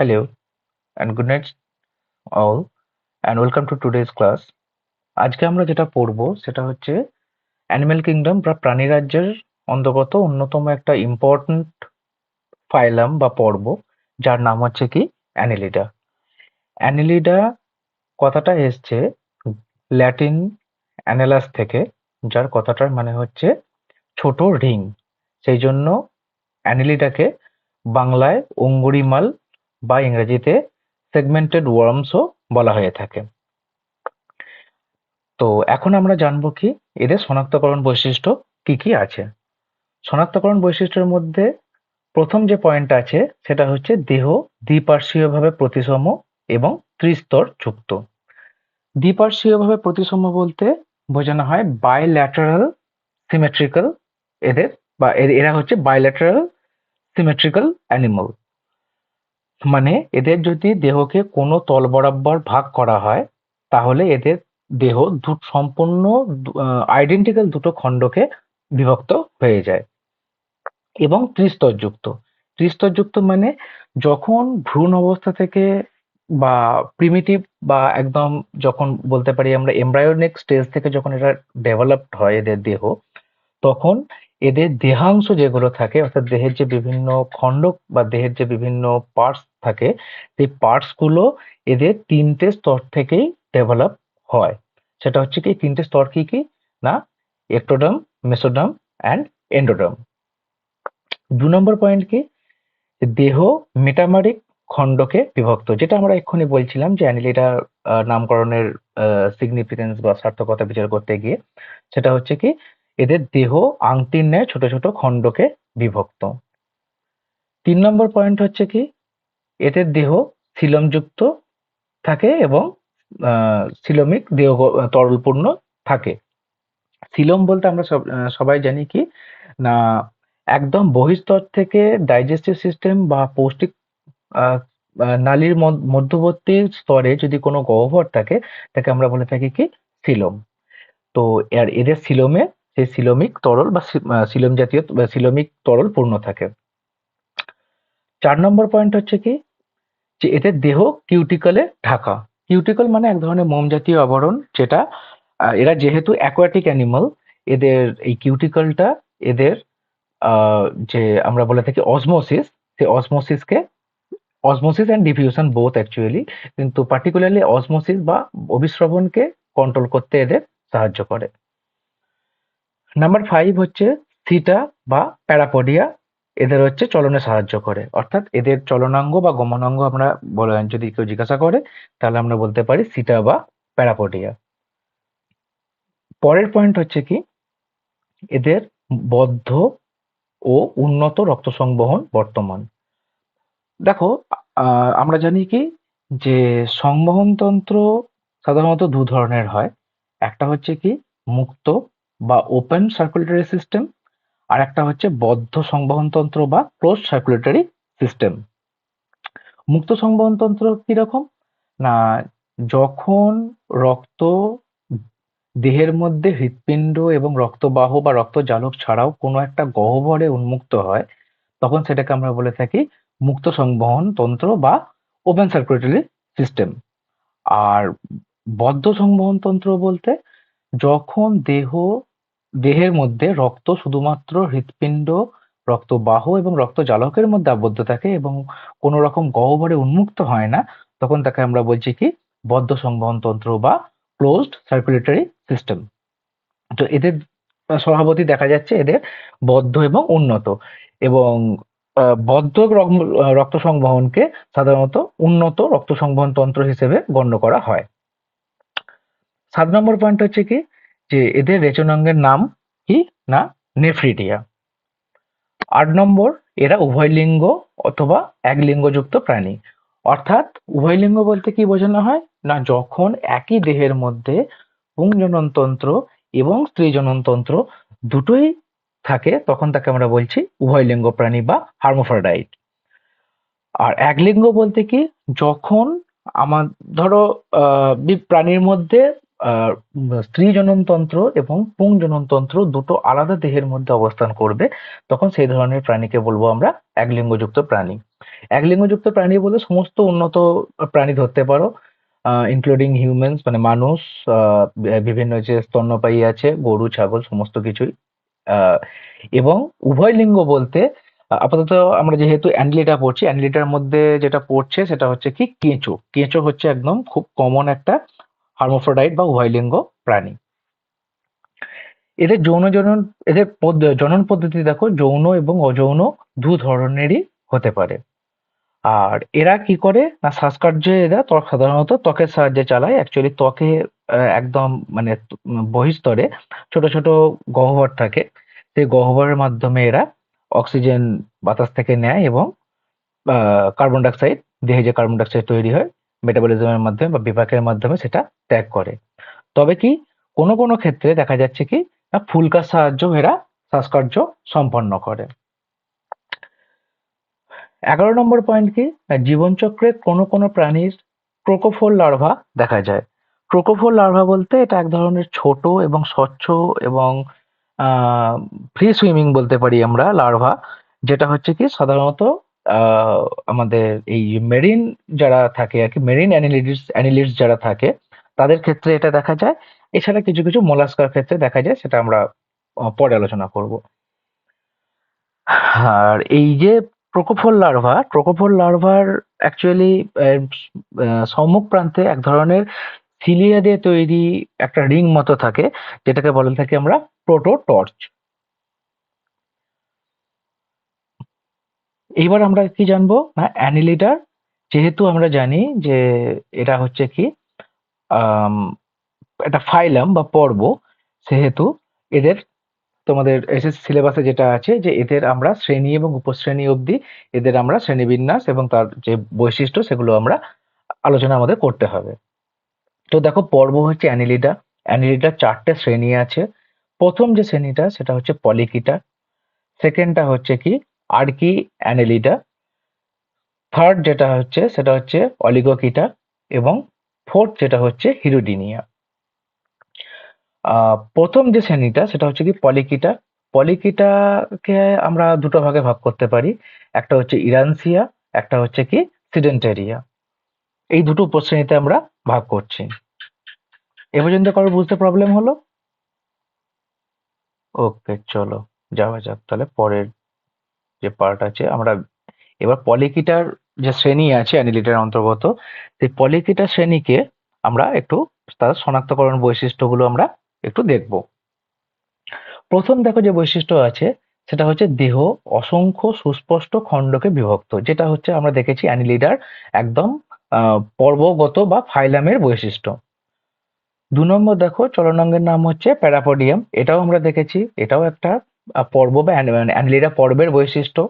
Hello and good night all and welcome to today's class. আজকে আমরা যেটা পড়ব সেটা হচ্ছে অ্যানিম্যাল কিংডম বা প্রাণীরাজ্যের অন্তর্গত অন্যতম একটা ইম্পর্ট্যান্ট ফাইলাম বা পর্ব, যার নাম হচ্ছে কি অ্যানিলিডা অ্যানিলিডা কথাটা এসছে ল্যাটিন অ্যানেলাস থেকে, যার কথাটার মানে হচ্ছে ছোট রিং সেই জন্য অ্যানিলিডাকে বাংলায় অঙ্গুরিমাল বা ইংরেজিতে সেগমেন্টেড ওয়ার্মসও বলা হয়ে থাকে। তো এখন আমরা জানব কি এদের শনাক্তকরণ বৈশিষ্ট্য কি কি আছে? শনাক্তকরণ বৈশিষ্ট্যের মধ্যে প্রথম যে পয়েন্ট আছে সেটা হচ্ছে দেহ দ্বিপার্শ্বীয়ভাবে প্রতিসম এবং ত্রিস্তর যুক্ত দ্বিপার্শ্বীয়ভাবে প্রতিসম বলতে বোঝানো হয় বাইল্যাটারাল সিমেট্রিক্যাল এদের বা এরা হচ্ছে বাইল্যাটারাল সিমেট্রিক্যাল অ্যানিমাল মানে এদের যদি দেহকে কোনো তল বরাবর ভাগ করা হয়, তাহলে এদের দেহ দু, সম্পূর্ণ আইডেন্টিক্যাল দুটো খণ্ডকে বিভক্ত হয়ে যায়। এবং ত্রিস্তরযুক্ত। ত্রিস্তরযুক্ত মানে যখন ভ্রূণ অবস্থা থেকে বা প্রিমিটিভ বা একদম যখন বলতে পারি আমরা এমব্রায়োনিক স্টেজ থেকে যখন এটা ডেভেলপড হয় এদের দেহ, তখন এদের দেহাংশ যেগুলো থাকে, অর্থাৎ দেহের যে বিভিন্ন খণ্ড বা দেহের যে বিভিন্ন পার্টস থাকে, সেই পার্টসগুলো এদের তিনটে স্তর থেকেই ডেভেলপ হয়। সেটা হচ্ছে কি, তিনটে স্তর কি কি? না এক্টোডাম মেসোডাম অ্যান্ড এন্ডোডাম দু নম্বর পয়েন্ট কি? দেহ মেটামারিক খণ্ডকে বিভক্ত, যেটা আমরা এক্ষুনি বলছিলাম যে অ্যানিলিটা নামকরণের সিগনিফিকেন্স বা সার্থকতা বিচার করতে গিয়ে। সেটা হচ্ছে কি এদের দেহ আংটির ন্যায় ছোট ছোট খণ্ডকে বিভক্ত। তিন নম্বর পয়েন্ট হচ্ছে কি? এদের দেহ সিলমযুক্ত থাকে এবং সিলমিক দেহ তরলপূর্ণ থাকে। সিলম বলতে আমরা সবাই জানি কি? না, একদম বহিস্তর থেকে ডাইজেস্টিভ সিস্টেম বা পৌষ্টিক নালীর মধ্যবর্তী স্তরে যদি কোনো গহ্বর থাকে, তাকে আমরা বলে থাকি কি? সিলম তো, আর এদের সিলোমে সেই সিলোমিক তরল বা সিলোম জাতীয় সিলোমিক তরল পূর্ণ থাকে। চার নম্বর পয়েন্ট হচ্ছে কি? যে এদের দেহ কিউটিকলে ঢাকা। কিউটিকল মানে এক ধরনের মোম জাতীয় আবরণ যেটা এরা যেহেতু অ্যাকোয়াটিক অ্যানিমাল এদের এই কিউটিকলটা এদের যে আমরা বলে থাকি অসমোসিস সেই অসমোসিসকে osmosis and diffusion both actually কিন্তু পার্টিকুলারলি অসমোসিস বা অভিশ্রবণকে কন্ট্রোল করতে এদের সাহায্য করে। নাম্বার ফাইভ হচ্ছে থিটা বা প্যারাপোডিয়া। এদের হচ্ছে চলনে সাহায্য করে। অর্থাৎ এদের চলনাঙ্গ বা গমনাঙ্গ আমরা যদি কেউ জিজ্ঞাসা করে, তাহলে আমরা বলতে পারি সিটা বা প্যারাপোডিয়া। পরের পয়েন্ট হচ্ছে কি? এদের বদ্ধ ও উন্নত রক্ত সংবহন বর্তমান। দেখো আমরা জানি কি? যে সংবহনতন্ত্র সাধারণত দু ধরনের হয়। একটা হচ্ছে কি? মুক্ত বা ওপেন সার্কুলেটরি সিস্টেম আর একটা হচ্ছে বদ্ধ সংবহনতন্ত্র বা ক্লোজ সার্কুলেটরি সিস্টেম মুক্ত সংবহনতন্ত্র কীরকম না, যখন রক্ত দেহের মধ্যে হৃৎপিণ্ড এবং রক্তবাহ বা রক্তজালক ছাড়াও কোনো একটা গহ্বরে উন্মুক্ত হয়, তখন সেটাকে আমরা বলে থাকি মুক্ত সংবহন তন্ত্র বা ওপেন সার্কুলেটরি সিস্টেম আর বদ্ধ সংবহন তন্ত্র বলতে, যখন দেহ দেহের মধ্যে রক্ত শুধুমাত্র হৃৎপিণ্ড, রক্তবাহ এবং রক্তজালকের মধ্যে আবদ্ধ থাকে এবং কোনো রকম গহ্বরে উন্মুক্ত হয় না। তখন তাকে আমরা বলছি কি? বদ্ধ সংবহন তন্ত্র বা ক্লোজড সার্কুলেটরি সিস্টেম তো এদের স্বভাবতই দেখা যাচ্ছে এদের বদ্ধ এবং উন্নত এবং বদ্ধ রক্ত সংবহনকে সাধারণত উন্নত রক্ত সংবহন তন্ত্র হিসেবে গণ্য করা হয়। সাত নম্বর পয়েন্ট হচ্ছে কি? যে এদের রেচনাঙ্গের নাম কি? না, নেফ্রিডিয়া। আট নম্বর, এরা উভয় লিঙ্গ অথবা এক লিঙ্গযুক্ত প্রাণী। অর্থাৎ উভয় লিঙ্গ বলতে কি বোঝানো হয়? না, যখন একই দেহের মধ্যে পুংজননতন্ত্র এবং স্ত্রী জননতন্ত্র দুটোই থাকে, তখন তাকে আমরা বলছি উভয় লিঙ্গ প্রাণী বা হার্মোফ্রোডাইট। আর এক লিঙ্গ বলতে কি? যখন আমার, ধরো প্রাণীর মধ্যে স্ত্রী জননতন্ত্র এবং পুং জননতন্ত্র দুটো আলাদা দেহের মধ্যে অবস্থান করবে। তখন সেই ধরনের প্রাণীকে বলব আমরা একলিঙ্গযুক্ত প্রাণী। একলিঙ্গযুক্ত প্রাণী বলতে সমস্ত উন্নত প্রাণী ধরতে পারো ইনক্লুডিং হিউম্যানস মানে মানুষ বিভিন্ন যে স্তন্যপায়ী আছে, গরু, ছাগল, সমস্ত কিছুই। এবং উভয় লিঙ্গ বলতে আপাতত আমরা যেহেতু অ্যানলিটা পড়ছি, অ্যানলিটার মধ্যে যেটা পড়ছে সেটা হচ্ছে কি, কেঁচো। কেঁচো হচ্ছে একদম খুব কমন একটা হার্মোফ্রোডাইট বা উভয়লিঙ্গ প্রাণী। এদের যৌন জনন, এদের জনন পদ্ধতি দেখো, যৌন এবং অযৌন দু ধরনেরই হতে পারে। আর এরা কি করে? না শ্বাসকার্যে এরা ত্বক, সাধারণত ত্বকের সাহায্যে চালায়। অ্যাকচুয়ালি ত্বকে একদম মানে বহিস্তরে ছোট ছোট গহ্বর থাকে। সেই গহ্বরের মাধ্যমে এরা অক্সিজেন বাতাস থেকে নেয় এবং কার্বন ডাইঅক্সাইড, দেহে যে কার্বন ডাইঅক্সাইড তৈরি হয় মেটাবলিজমের মাধ্যমে বা বিপাকের মাধ্যমে সেটা ত্যাগ করে। তবে কি, কোনো কোনো ক্ষেত্রে দেখা যাচ্ছে কি ফুলকার সাহায্য এরা শ্বাসকার্য সম্পন্ন করে। এগারো নম্বর পয়েন্ট কি জীবনচক্রে কোনো কোনো প্রাণীর ক্রোকোফোর লার্ভা দেখা যায়। ক্রোকোফোর লার্ভা বলতে এটা এক ধরনের ছোট এবং স্বচ্ছ এবং ফ্রি সুইমিং বলতে পারি আমরা লার্ভা, যেটা হচ্ছে কি সাধারণত আমাদের এই মেরিন যারা থাকে আর কি মেরিন অ্যানিলিডস অ্যানিলিডস যারা থাকে, তাদের ক্ষেত্রে এটা দেখা যায়। এছাড়া কিছু কিছু মোলাস্কার ক্ষেত্রে দেখা যায়, সেটা আমরা পরে আলোচনা করব। আর এই যে প্রকোফল লার্ভা প্রোকোফোর লার্ভার অ্যাকচুয়ালি সম্মুখ প্রান্তে এক ধরনের সিলিয়া দিয়ে তৈরি একটা রিং মতো থাকে, যেটাকে বলে থাকি আমরা প্রোটো টর্চ এইবার আমরা কি জানব? না অ্যানিলিডার যেহেতু আমরা জানি যে এটা হচ্ছে কি একটা ফাইলাম বা পর্ব, সেহেতু এদের তোমাদের এসএস সিলেবাসে যেটা আছে যে এদের আমরা শ্রেণি এবং উপশ্রেণী অবধি এদের আমরা শ্রেণীবিন্যাস এবং তার যে বৈশিষ্ট্য সেগুলো আমরা আলোচনা আমাদের করতে হবে। তো দেখো, পর্ব হচ্ছে অ্যানিলিডা অ্যানিলিডার চারটে শ্রেণি আছে। প্রথম যে শ্রেণীটা, সেটা হচ্ছে পলিকিটা সেকেন্ডটা হচ্ছে কি আর্কি অ্যানেলিডা থার্ড যেটা হচ্ছে, সেটা হচ্ছে অলিগোকিটা এবং ফোর্থ যেটা হচ্ছে হিরোডিনিয়া প্রথম যে শ্রেণীটা, সেটা হচ্ছে কি পলিকিটা পলিকিটাকে আমরা দুটো ভাগে ভাগ করতে পারি। একটা হচ্ছে ইরানসিয়া একটা হচ্ছে কি সিডেন্টেরিয়া এই দুটো উপশ্রেণীতে আমরা ভাগ করছি। এ পর্যন্ত কারোর বুঝতে প্রবলেম হলো? ওকে চলো, যাওয়া যাক তাহলে পরের যে পার্ট আছে, আমরা এবার পলিকিটার যে শ্রেণি আছে অ্যানিলিটার অন্তর্গত, সেই পলিকিটা শ্রেণীকে আমরা একটু তার শনাক্তকরণ বৈশিষ্ট্যগুলো আমরা একটু দেখব। প্রথম দেখো যে বৈশিষ্ট্য আছে, সেটা হচ্ছে দেহ অসংখ্য সুস্পষ্ট খণ্ডকে বিভক্ত, যেটা হচ্ছে আমরা দেখেছি অ্যানিলিডার একদম পর্বগত বা ফাইলামের বৈশিষ্ট্য। দু নম্বর দেখো, চলনাঙ্গের নাম হচ্ছে প্যারাপোডিয়াম এটাও আমরা দেখেছি, এটাও একটা পর্ব বা অ্যানিলিডা পর্বের বৈশিষ্ট্য।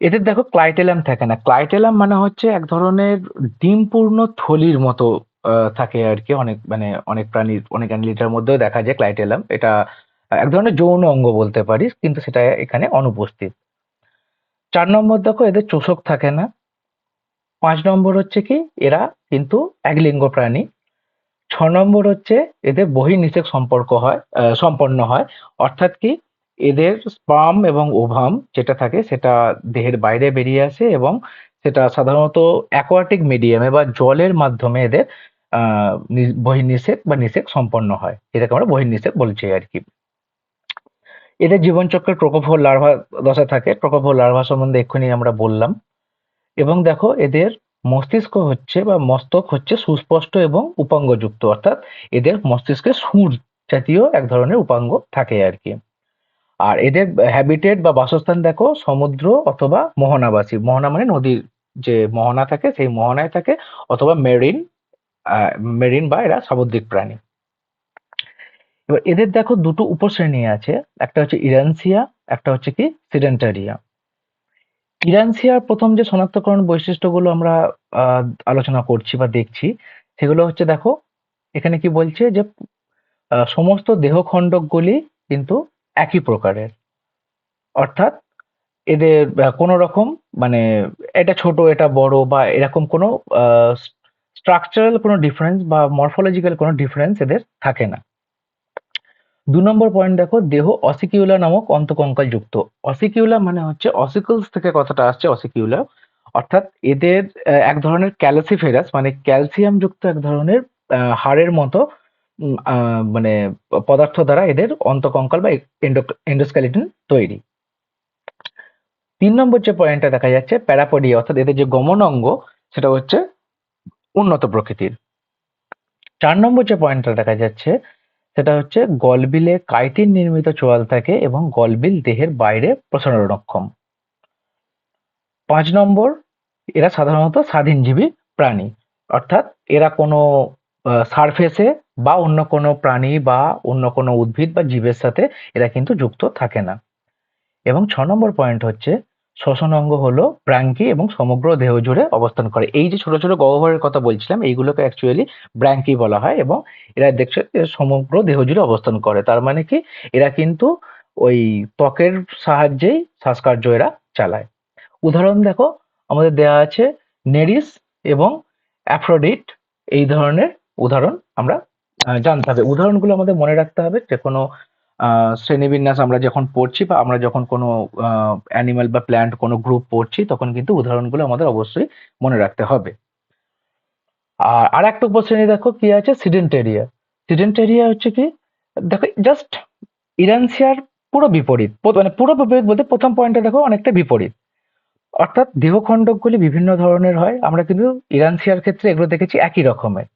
এদের দেখো ক্লাইটেলাম থাকে না। ক্লাইটেলাম মানে হচ্ছে এক ধরনের ডিমপূর্ণ থলির মতো থাকে আর কি। অনেক মানে অনেক প্রাণীর, অনেক অ্যানিলিটার মধ্যেও দেখা যায় ক্লাইটেলাম। এটা এক ধরনের যৌন অঙ্গ বলতে পারিস, কিন্তু সেটা এখানে অনুপস্থিত। চার নম্বর দেখো, এদের চোষক থাকে না। পাঁচ নম্বর হচ্ছে কি, এরা কিন্তু একলিঙ্গ প্রাণী। ছ নম্বর হচ্ছে এদের বহির্নিষেক সম্পর্ক হয় সম্পন্ন হয়। অর্থাৎ কি? এদের স্পাম এবং ওভাম যেটা থাকে সেটা দেহের বাইরে বেরিয়ে আসে এবং সেটা সাধারণত অ্যাকোয়াটিক মিডিয়ামে বা জলের মাধ্যমে এদের বহির্নিষেক বা নিষেক সম্পন্ন হয়। এটাকে আমরা বহির্নিষেক বলছি আর কি। এদের জীবনচক্রে ক্রোকোফোর লার্ভা, দশা থাকে। ক্রোকোফোর লার্ভা সম্বন্ধে এক্ষুনি আমরা বললাম। এবং দেখো এদের মস্তিষ্ক হচ্ছে বা মস্তক হচ্ছে সুস্পষ্ট এবং উপাঙ্গযুক্ত, অর্থাৎ এদের মস্তিষ্কে সুর জাতীয় এক ধরনের উপাঙ্গ থাকে আর কি। আর এদের হ্যাবিটেট বা বাসস্থান দেখো, সমুদ্র অথবা মোহনাবাসী। মোহনা মানে নদীর যে মোহনা থাকে, সেই মোহনায় থাকে, অথবা মেরিন মেরিন বা এরা সামুদ্রিক প্রাণী। এবার এদের দেখো দুটো উপশ্রেণী আছে, একটা হচ্ছে ইরানসিয়া একটা হচ্ছে কি সিডেন্টারিয়া ইরানসিয়ার প্রথম যে শনাক্তকরণ বৈশিষ্ট্যগুলো আমরা আলোচনা করছি বা দেখছি, সেগুলো হচ্ছে দেখো, এখানে কি বলছে যে সমস্ত দেহখণ্ডকগুলি কিন্তু একই প্রকারের। অর্থাৎ এদের কোনো রকম মানে এটা ছোট, এটা বড় বা এরকম কোনো স্ট্রাকচারাল কোনো ডিফারেন্স বা মরফোলজিক্যাল কোনো ডিফারেন্স এদের থাকে না। দু নম্বর পয়েন্ট দেখো, দেহ অসিকিউলা নামক অন্তকঙ্কাল যুক্ত। অসিকিউলা মানে হচ্ছে অসিকলস থেকে কথাটা আসছে অসিকিউলা অর্থাৎ এদের এক ধরনের ক্যালসিফেরাস মানে ক্যালসিয়াম যুক্ত এক ধরনের হাড়ের মতো মানে পদার্থ দ্বারা এদের অন্তকঙ্কাল বা এন্ডোস্কেলিটন তৈরি। তিন নম্বর যে পয়েন্টটা দেখা যাচ্ছে, প্যারাপোডিয়া, অর্থাৎ এদের যে গমন অঙ্গ, সেটা হচ্ছে উন্নত প্রকৃতির। চার নম্বর যে পয়েন্টটা দেখা যাচ্ছে সেটা হচ্ছে গলবিলে কাইটিন নির্মিত চোয়াল থাকে এবং গলবিল দেহের বাইরে প্রসারণক্ষম পাঁচ নম্বর, এরা সাধারণত স্বাধীনজীবী প্রাণী। অর্থাৎ এরা কোনো সারফেসে বা অন্য কোনো প্রাণী বা অন্য কোনো উদ্ভিদ বা জীবের সাথে এরা কিন্তু যুক্ত থাকে না। এবং ছ নম্বর পয়েন্ট হচ্ছে শ্বসন অঙ্গ হলো ব্র্যাঙ্কি এবং সমগ্র দেহ জুড়ে অবস্থান করে। এই যে ছোট ছোট গহ্বরের কথা বলছিলাম, এইগুলোকে অ্যাকচুয়ালি ব্র্যাঙ্কি বলা হয় এবং এরা দেখছে সমগ্র দেহ জুড়ে অবস্থান করে। তার মানে কি? এরা কিন্তু ওই ত্বকের সাহায্যেই শ্বাসকার্য এরা চালায়। উদাহরণ দেখো, আমাদের দেয়া আছে নেরিস এবং অ্যাফ্রোডিট। এই ধরনের উদাহরণ আমরা জানতে হবে। উদাহরণগুলো আমাদের মনে রাখতে হবে যে কোনো শ্রেণীবিন্যাস আমরা যখন পড়ছি বা আমরা যখন কোনো অ্যানিমাল বা প্ল্যান্ট কোনো গ্রুপ পড়ছি, তখন কিন্তু উদাহরণগুলো আমাদের অবশ্যই মনে রাখতে হবে। আর আর একটা উপশ্রেণী দেখো কি আছে? সিডেন্টেরিয়া সিডেন্টেরিয়া হচ্ছে কি? দেখো জাস্ট ইরানসিয়ার পুরো বিপরীত মানে পুরো বিপরীত বলতে প্রথম পয়েন্টটা দেখো অনেকটা বিপরীত। অর্থাৎ দেহখণ্ডকগুলি বিভিন্ন ধরনের হয়, আমরা কিন্তু ইরানসিয়ার ক্ষেত্রে এগুলো দেখেছি একই রকমের।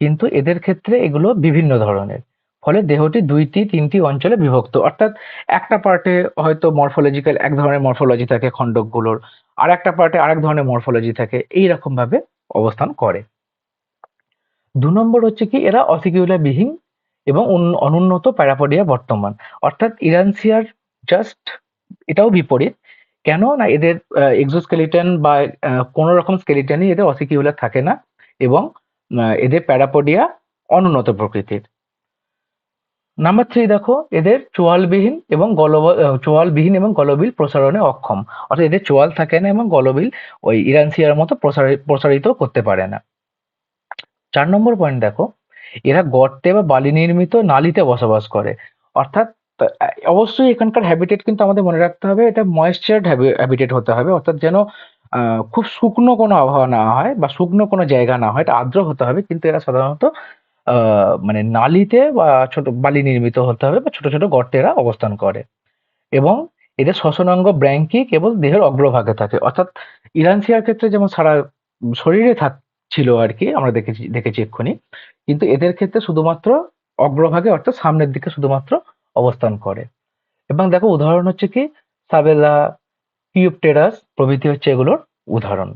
কিন্তু এদের ক্ষেত্রে এগুলো বিভিন্ন ধরনের। ফলে দেহটি দুইটি, তিনটি অঞ্চলে বিভক্ত। অর্থাৎ একটা পার্টে হয়তো মরফোলজিক্যাল এক ধরনের মরফোলজি থাকে খণ্ডকগুলোর, আর একটা পার্টে আরেক ধরনের মরফোলজি থাকে এই ভাবে অবস্থান করে। দু নম্বর হচ্ছে কি, এরা অসিকিউলার বিহীন এবং অনুন্নত প্যারাপোডিয়া বর্তমান। অর্থাৎ ইরানসিয়ার জাস্ট এটাও বিপরীত। কেন না এদের এক্সোস্কেলিটন বা কোনো রকম স্কেলিটনই এদের অসিকিউলার থাকে না এবং এদের প্যারাপোডিয়া অনুন্নত প্রকৃতির। নাম্বার থ্রি দেখো, এদের চোয়ালবিহীন এবং গল চোয়ালবিহীন এবং গলবিল প্রসারণে অক্ষম। অর্থাৎ এদের চোয়াল থাকে না এবং গলবিল ওই ইরানসিয়ার মতো প্রসারিত করতে পারে না। চার নম্বর পয়েন্ট দেখো, এরা গর্তে বা বালি নির্মিত নালীতে বসবাস করে। অর্থাৎ অবশ্যই এখানকার হ্যাবিটেট কিন্তু আমাদের মনে রাখতে হবে, এটা ময়েশ্চার হ্যাবিটেট হতে হবে। অর্থাৎ যেন খুব শুকনো কোনো আবহাওয়া না হয় বা শুকনো কোনো জায়গা না হয়, এটা আর্দ্র হতে হবে। কিন্তু এরা সাধারণত মানে নালিতে বা ছোট বালি নির্মিত হতে হবে বা ছোট ছোট গর্তে এরা অবস্থান করে। এবং এদের শ্বসনাঙ্গ ব্র্যাঙ্কি কেবল দেহের অগ্রভাগে থাকে। অর্থাৎ ইরানসিয়ার ক্ষেত্রে যেমন সারা শরীরে থাক ছিল আর কি আমরা দেখেছি দেখেছি এক্ষুনি, কিন্তু এদের ক্ষেত্রে শুধুমাত্র অগ্রভাগে অর্থাৎ সামনের দিকে শুধুমাত্র অবস্থান করে। এবং দেখো উদাহরণ হচ্ছে কি? সাবেলা, কিউপটেরাস প্রভৃতি হচ্ছে এগুলোর উদাহরণ।